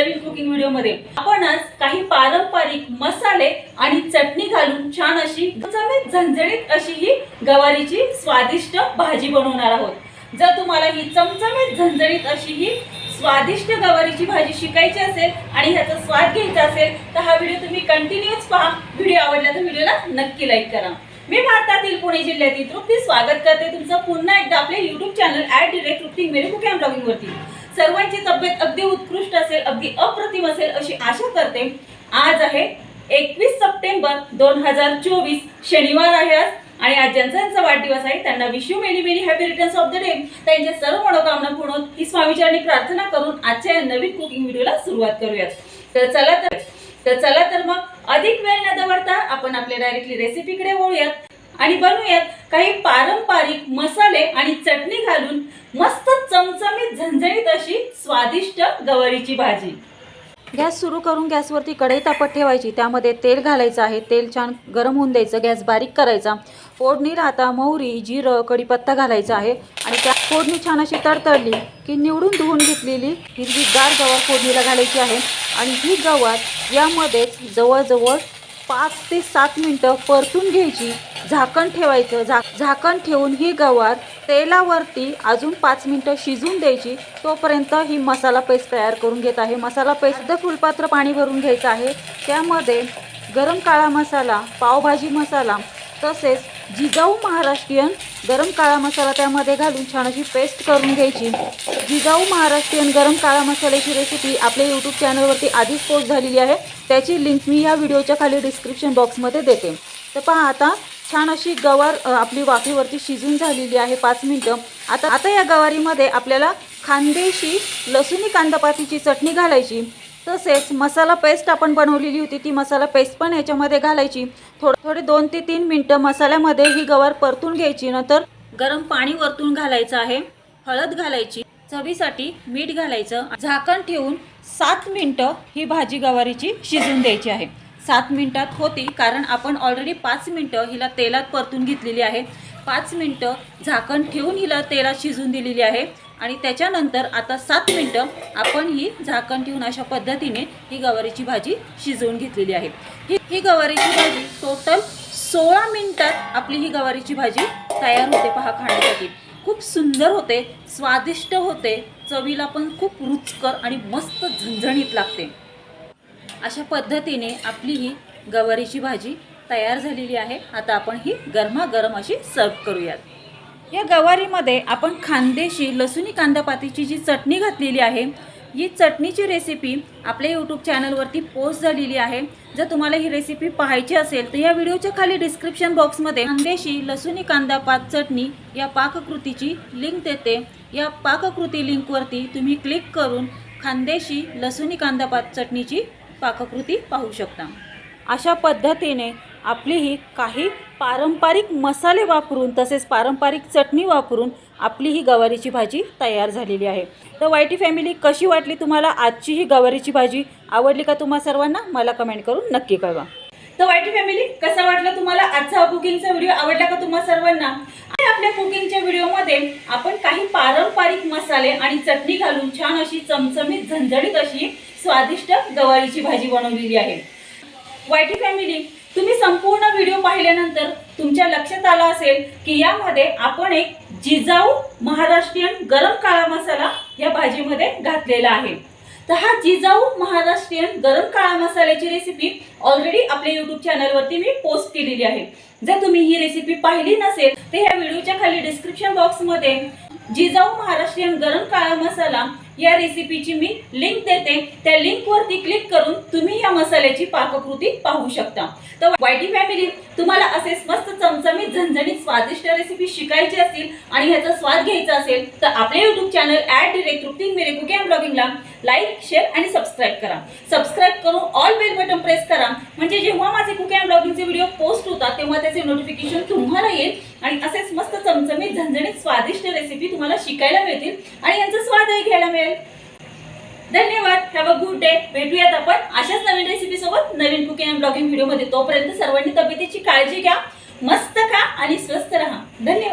नवीन cooking व्हिडिओमध्ये आपण काही पारंपरिक मसाले आणि चटणी घालून छान अशी झणझणीत अशी ही गवारीची स्वादिष्ट भाजी बनवणार आहोत. जर तुम्हाला ही चमचमीत झणझणीत अशी ही स्वादिष्ट गवारीची भाजी शिकायची असेल आणि ह्याचा स्वाद घ्यायचा असेल तर हा व्हिडिओ तुम्ही कंटिन्यूअस पहा. व्हिडिओ आवडला तर व्हिडिओला नक्की लाईक करा. मी भारतातील पुणे जिल्ह्यातील तृप्ती स्वागत करते. तुमचं पुन्हा एकदा आपल्या YouTube channel ad direct Trupti मेरे कुकिंग ब्लॉगिंग वरती. सर्वांची तब्येत अगदी उत्कृष्ट असेल अगदी अप्रतिम असेल अशी आशा करते. आज आहे एकवीस सप्टेंबर दोन हजार चोवीस. शनिवार आहे आज आणि आज ज्यांचा वाढदिवस आहे. त्यांना wish you many many happy returns of the day त्यांच्या सर्व मनोकामना पूर्ण ही स्वामीचरणी प्रार्थना करून आजच्या या नवीन कुकिंग व्हिडिओला सुरुवात करूयात. तर चला तर तर चला तर मग अधिक वेळ न दवडता आपण आपल्या डायरेक्टली रेसिपीकडे वळूयात. आणि बनवूयात काही पारंपरिक मसाले आणि चटणी घालून मस्त चमचमीत झणझणीत अशी स्वादिष्ट गवारीची भाजी. गॅस सुरू करून गॅसवरती कढई तापत ठेवायची. त्यामध्ये तेल घालायचं आहे. तेल छान गरम होऊन द्यायचं. गॅस बारीक करायचा. फोडणी राहता मोहरी जिरं कढीपत्ता घालायचा आहे. आणि त्या फोडणी छान अशी तडतडली की निवडून धुवून घेतलेली हिरवी गार गवार फोडणीला घालायची आहे. आणि ही गवार यामध्येच जवळजवळ पाच ते सात मिनटं परतून घ्यायची. झाकण ठेवायचं. झा झाकण ठेवून ही गवार तेलावरती अजून पाच मिनटं शिजून द्यायची. तोपर्यंत ही मसाला पेस्ट तयार करून घेत आहे. मसाला पेस्ट फुलपात्र पाणी भरून घ्यायचं आहे. त्यामध्ये गरम काळा मसाला पावभाजी मसाला तसेच जिजाऊ महाराष्ट्रीयन गरम काळा मसाला त्यामध्ये घालून छान अशी पेस्ट करून घ्यायची. जिजाऊ महाराष्ट्रीयन गरम काळा मसाल्याची रेसिपी आपल्या यूट्यूब चॅनलवरती आधीच पोस्ट झालेली आहे. त्याची लिंक मी या व्हिडिओच्या खाली डिस्क्रिप्शन बॉक्समध्ये देते. तर पहा आता छान अशी गवार आपली वाफेवरती शिजून झालेली आहे पाच मिनटं. आता आता या गवारीमध्ये आपल्याला खांदेशी लसुणी कांदापातीची चटणी घालायची. तसेच मसाला पेस्ट आपण बनवलेली होती ती मसाला पेस्ट पण याच्यामध्ये घालायची. थोडं थोडे दोन ते तीन मिनटं मसाल्यामध्ये ही गवार परतून घ्यायची. नंतर गरम पाणी वरतून घालायचं आहे. हळद घालायची. चवीसाठी मीठ घालायचं. झाकण ठेवून सात मिनटं ही भाजी गवारीची शिजून द्यायची आहे. सात मिनटात होती कारण आपण ऑलरेडी पाच मिनटं हिला तेलात परतून घेतलेली आहे. पाच मिनटं झाकण ठेवून हिला तेलात शिजून दिलेली आहे. आणि त्याच्यानंतर आता सात मिनटं आपण ही झाकण ठेवून अशा पद्धतीने ही गवारीची भाजी शिजवून घेतलेली आहे. ही ही गवारीची भाजी सोळा मिनिटात आपली ही गवारीची भाजी तयार होते पहा खाण्यासाठी. खूप सुंदर होते स्वादिष्ट होते चवीला पण खूप रुचकर आणि मस्त झणझणीत लागते. अशा पद्धतीने आपली ही गवारीची भाजी तयार झालेली आहे. आता आपण ही गरमागरम अशी सर्व करूयात. या गवारीमध्ये आपण खानदेशी लसुणी कांदापातीची जी चटणी घातलेली आहे ही चटणीची रेसिपी आपल्या यूट्यूब चॅनलवरती पोस्ट झालेली आहे. जर तुम्हाला ही रेसिपी पाहायची असेल तर या व्हिडिओच्या खाली डिस्क्रिप्शन बॉक्समध्ये खानदेशी लसुणी कांदापात चटणी या पाककृतीची लिंक देते. या पाककृती लिंकवरती तुम्ही क्लिक करून खानदेशी लसुणी कांदापात चटणीची पाककृती पाहू शकता. अशा पद्धतीने आपली ही काही पारंपरिक मसाले वापरून तसेच पारंपरिक चटणी वापरून आपली ही गवारीची भाजी तयार झालेली आहे. तर वायटी फॅमिली कशी वाटली तुम्हाला आजची ही गवारीची भाजी? आवडली का तुम्हा सर्वांना? मला कमेंट करून नक्की कळवा. तर वाईटी फॅमिली कसा वाटला तुम्हाला आजचा कुकिंगचा व्हिडिओ? आवडला का तुम्हा सर्वांना? आणि आपल्या कुकिंगच्या व्हिडिओमध्ये आपण काही पारंपरिक मसाले आणि चटणी घालून छान अशी चमचमीत झणझणीत अशी स्वादिष्ट गवारीची भाजी बनवलेली आहे. वायटी फॅमिली तुम्ही संपूर्ण व्हिडिओ पाहिल्यानंतर तुमच्या लक्षात आलं असेल की यामध्ये आपण एक जिजाऊ महाराष्ट्रीयन गरम काळा मसाला या भाजीमध्ये घातलेला आहे. तर हा जिजाऊ महाराष्ट्रीयन गरम काळा मसाल्याची रेसिपी ऑलरेडी आपल्या युट्यूब चॅनलवरती मी पोस्ट केलेली आहे. जर तुम्ही ही रेसिपी पाहिली नसेल तर ह्या व्हिडिओच्या खाली डिस्क्रिप्शन बॉक्समध्ये जिजाऊ महाराष्ट्रीयन गरम काळा मसाला या रेसिपीची मी लिंक देते. त्या लिंकवरती क्लिक करून तुम्ही या मसाल्याची पाककृती पाहू शकता. तर वायटी फॅमिली तुम्हाला असेच मस्त चमचमीत झणझणीत स्वादिष्ट रेसिपी शिकायची असतील आणि ह्याचा स्वाद घ्यायचा असेल तर आपल्या YouTube channel ad direct Trupti मेरे कुकिंग अँड ब्लॉगिंगला लाईक शेअर आणि सबस्क्राईब करा. सबस्क्राईब करून ऑल बेल बटन प्रेस करा. म्हणजे जेव्हा माझे कुकिंग अँड ब्लॉगिंगचे व्हिडिओ पोस्ट होतात तेव्हा त्याचे नोटिफिकेशन तुम्हाला येईल. आणि असेच मस्त चमचमीत झणझणीत रेसिपी तुम्हाला शिकायला मिळतील आणि यांचा स्वादही घ्यायला मिळेल. धन्यवाद. हॅव अ गुड डे भेटूयात आपण अशाच नवीन रेसिपी सोबत नवीन कुकिंग अँड ब्लॉगिंग व्हिडिओमध्ये तोपर्यंत सर्वांनी तब्येतीची काळजी घ्या मस्त खा आणि स्वस्थ राहा. धन्यवाद.